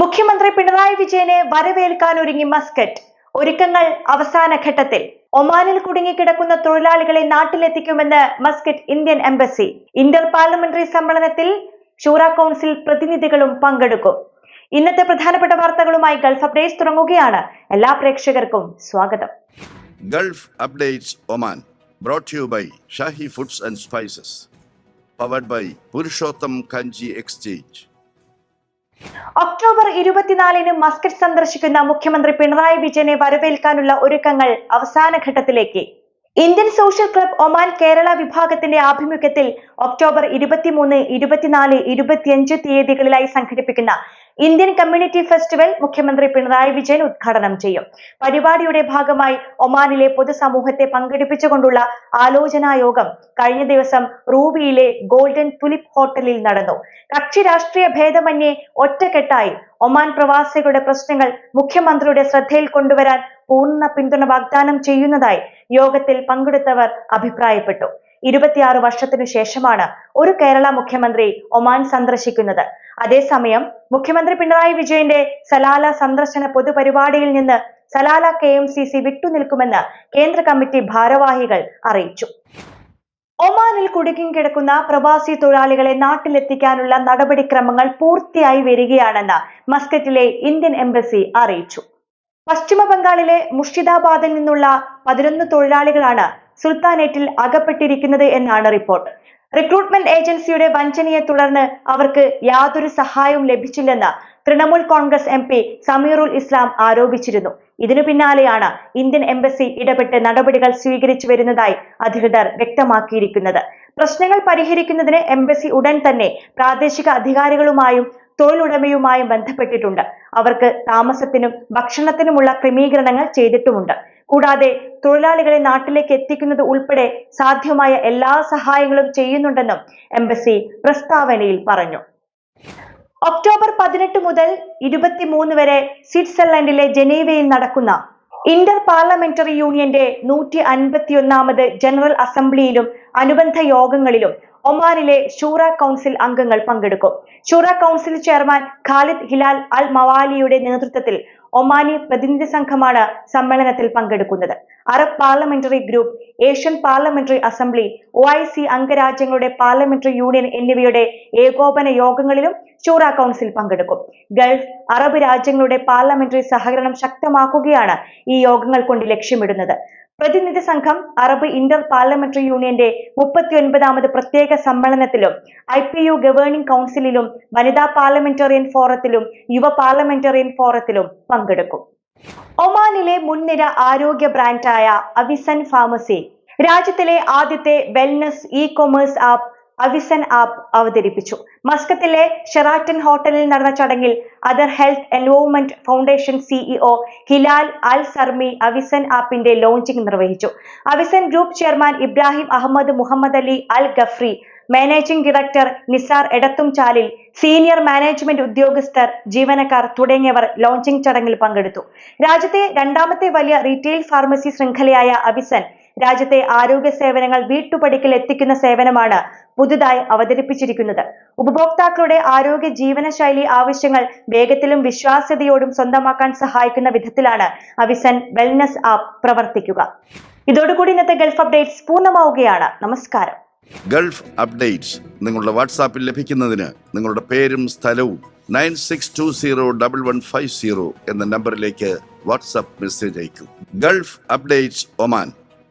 മുഖ്യമന്ത്രി പിണറായി വിജയനെ വരവേൽക്കാൻ ഒരുങ്ങി മസ്കറ്റ്. ഒരുക്കങ്ങൾ അവസാന ഘട്ടത്തിൽ. ഒമാനിൽ കുടുങ്ങിക്കിടക്കുന്ന തൊഴിലാളികളെ നാട്ടിലെത്തിക്കുമെന്ന് Muscat Indian embassy. Inter parliamentary സമ്മേളനത്തിൽ ഷൂറ കൗൺസിൽ പ്രതിനിധികളും പങ്കെടുക്കും. ഇന്നത്തെ പ്രധാനപ്പെട്ട വാർത്തകളുമായി ഗൾഫ് അപ്ഡേറ്റ്സ് തുടങ്ങുകയാണ്. എല്ലാ പ്രേക്ഷകർക്കും സ്വാഗതം. Gulf updates Oman brought you by Shahi foods and spices powered by Purushottam Kanji exchange. October ഇരുപത്തിനാലിന് മസ്കറ്റ് സന്ദർശിക്കുന്ന മുഖ്യമന്ത്രി പിണറായി വിജയനെ വരവേൽക്കാനുള്ള ഒരുക്കങ്ങൾ അവസാന ഘട്ടത്തിലേക്ക്. Indian social club Oman Kerala വിഭാഗത്തിന്റെ ആഭിമുഖ്യത്തിൽ ഒക്ടോബർ ഇരുപത്തിമൂന്ന് ഇരുപത്തിനാല് ഇരുപത്തിയഞ്ച് തീയതികളിലായി സംഘടിപ്പിക്കുന്ന ഇന്ത്യൻ കമ്മ്യൂണിറ്റി ഫെസ്റ്റിവൽ മുഖ്യമന്ത്രി പിണറായി വിജയൻ ഉദ്ഘാടനം ചെയ്യും. പരിപാടിയുടെ ഭാഗമായി ഒമാനിലെ പൊതുസമൂഹത്തെ പങ്കെടുപ്പിച്ചുകൊണ്ടുള്ള ആലോചനാ യോഗം കഴിഞ്ഞ ദിവസം റൂബിയിലെ ഗോൾഡൻ തുലിപ് ഹോട്ടലിൽ നടന്നു. കക്ഷി രാഷ്ട്രീയ ഭേദമന്യേ ഒറ്റക്കെട്ടായി ഒമാൻ പ്രവാസികളുടെ പ്രശ്നങ്ങൾ മുഖ്യമന്ത്രിയുടെ ശ്രദ്ധയിൽ കൊണ്ടുവരാൻ പൂർണ പിന്തുണ വാഗ്ദാനം ചെയ്യുന്നതായി യോഗത്തിൽ പങ്കെടുത്തവർ അഭിപ്രായപ്പെട്ടു. ഇരുപത്തിയാറ് വർഷത്തിനു ശേഷമാണ് ഒരു കേരള മുഖ്യമന്ത്രി ഒമാൻ സന്ദർശിക്കുന്നത്. അതേസമയം മുഖ്യമന്ത്രി പിണറായി വിജയന്റെ സലാല സന്ദർശന പൊതുപരിപാടിയിൽ നിന്ന് Salalah K M C C വിട്ടുനിൽക്കുമെന്ന് കേന്ദ്ര കമ്മിറ്റി ഭാരവാഹികൾ അറിയിച്ചു. ഒമാനിൽ കുടുങ്ങിക്കിടക്കുന്ന പ്രവാസി തൊഴിലാളികളെ നാട്ടിലെത്തിക്കാനുള്ള നടപടിക്രമങ്ങൾ പൂർത്തിയായി വരികയാണെന്ന് മസ്കറ്റിലെ ഇന്ത്യൻ എംബസി അറിയിച്ചു. പശ്ചിമ ബംഗാളിലെ മുർഷിദാബാദിൽ നിന്നുള്ള പതിനൊന്ന് തൊഴിലാളികളാണ് സുൽത്താനേറ്റിൽ അകപ്പെട്ടിരിക്കുന്നത് എന്നാണ് റിപ്പോർട്ട്. റിക്രൂട്ട്മെന്റ് ഏജൻസിയുടെ വഞ്ചനയെ തുടർന്ന് അവർക്ക് യാതൊരു സഹായവും ലഭിച്ചില്ലെന്ന് Trinamool Congress M P Samirul Islam ആരോപിച്ചിരുന്നു. ഇതിനു പിന്നാലെയാണ് ഇന്ത്യൻ എംബസി ഇടപെട്ട് നടപടികൾ സ്വീകരിച്ചു വരുന്നതായി അധികൃതർ വ്യക്തമാക്കിയിരിക്കുന്നത്. പ്രശ്നങ്ങൾ പരിഹരിക്കുന്നതിന് എംബസി ഉടൻ തന്നെ പ്രാദേശിക അധികാരികളുമായും തൊഴിലുടമയുമായും ബന്ധപ്പെട്ടിട്ടുണ്ട്. അവർക്ക് താമസത്തിനും ഭക്ഷണത്തിനുമുള്ള ക്രമീകരണങ്ങൾ ചെയ്തിട്ടുമുണ്ട്. കൂടാതെ തൊഴിലാളികളെ നാട്ടിലേക്ക് എത്തിക്കുന്നത് ഉൾപ്പെടെ സാധ്യമായ എല്ലാ സഹായങ്ങളും ചെയ്യുന്നുണ്ടെന്നും എംബസി പ്രസ്താവനയിൽ പറഞ്ഞു. ഒക്ടോബർ പതിനെട്ട് മുതൽ ഇരുപത്തിമൂന്ന് വരെ സ്വിറ്റ്സർലൻഡിലെ ജനീവയിൽ നടക്കുന്ന ഇന്റർ പാർലമെന്ററി യൂണിയന്റെ നൂറ്റി അൻപത്തിയൊന്നാമത് ജനറൽ അസംബ്ലിയിലും അനുബന്ധ യോഗങ്ങളിലും ഒമാനിലെ ഷൂറ കൗൺസിൽ അംഗങ്ങൾ പങ്കെടുക്കും. Shura council chairman Khalid Hilal Al മവാലിയുടെ നേതൃത്വത്തിൽ ഒമാനി പ്രതിനിധി സംഘമാണ് സമ്മേളനത്തിൽ പങ്കെടുക്കുന്നത്. Arab parliamentary group Asian parliamentary assembly O I C അംഗരാജ്യങ്ങളുടെ parliamentary union എന്നിവയുടെ ഏകോപന യോഗങ്ങളിലും ചൂറ കൗൺസിൽ പങ്കെടുക്കും. ഗൾഫ് അറബ് രാജ്യങ്ങളുടെ പാർലമെന്ററി സഹകരണം ശക്തമാക്കുകയാണ് ഈ യോഗങ്ങൾ കൊണ്ട് ലക്ഷ്യമിടുന്നത്. പ്രതിനിധി സംഘം അറബ് ഇന്റർ പാർലമെന്ററി യൂണിയന്റെ മുപ്പത്തിയൊൻപതാമത് പ്രത്യേക സമ്മേളനത്തിലും ഐ പി യു ഗവേണിംഗ് കൗൺസിലിലും വനിതാ പാർലമെന്റേറിയൻ ഫോറത്തിലും യുവ പാർലമെന്റേറിയൻ ഫോറത്തിലും പങ്കെടുക്കും. ഒമാനിലെ മുൻനിര ആരോഗ്യ ബ്രാൻഡായ അവിസൻ ഫാർമസി രാജ്യത്തിലെ ആദ്യത്തെ wellness e commerce app Avisen app അവതരിപ്പിച്ചു. മസ്കത്തിലെ ഷെറാറ്റൻ ഹോട്ടലിൽ നടന്ന ചടങ്ങിൽ Athar health involvement foundation CEO Hilal Al Sarmi Avisen ആപ്പിന്റെ launching നിർവഹിച്ചു. Avisen group chairman Ibrahim Ahmed Mohammed Ali Al Ghafri managing director Nisar Edathum Edathumchalil senior management ഉദ്യോഗസ്ഥർ ജീവനക്കാർ തുടങ്ങിയവർ launching ചടങ്ങിൽ പങ്കെടുത്തു. രാജ്യത്തെ രണ്ടാമത്തെ വലിയ റീറ്റെയിൽ ഫാർമസി ശൃംഖലയായ അവിസൻ രാജ്യത്തെ ആരോഗ്യ സേവനങ്ങൾ വീട്ടുപടിക്കൽ എത്തിക്കുന്ന സേവനമാണ് പുതുതായി അവതരിപ്പിച്ചിരിക്കുന്നത്. ഉപഭോക്താക്കളുടെ ആരോഗ്യ ജീവനശൈലി ആവശ്യങ്ങൾ വേഗത്തിലും വിശ്വാസ്യതയോടും സ്വന്തമാക്കാൻ സഹായിക്കുന്ന വിധത്തിലാണ് അവിസൻ വെൽനസ് ആപ്പ് പ്രവർത്തിക്കുക. ഇതോടുകൂടി ഇന്നത്തെ ഗൾഫ് അപ്ഡേറ്റ്സ് പൂർണമാവുകയാണ്. നമസ്കാരം. ഗൾഫ് അപ്ഡേറ്റ്സ് നിങ്ങളുടെ വാട്സാപ്പിൽ ലഭിക്കുന്നതിന് നിങ്ങളുടെ പേരും സ്ഥലവും nine six two zero double one five zero എന്ന നമ്പറിലേക്ക് വാട്സാപ്പ് മെസ്സേജ് അയക്കും. Gulf updates Oman.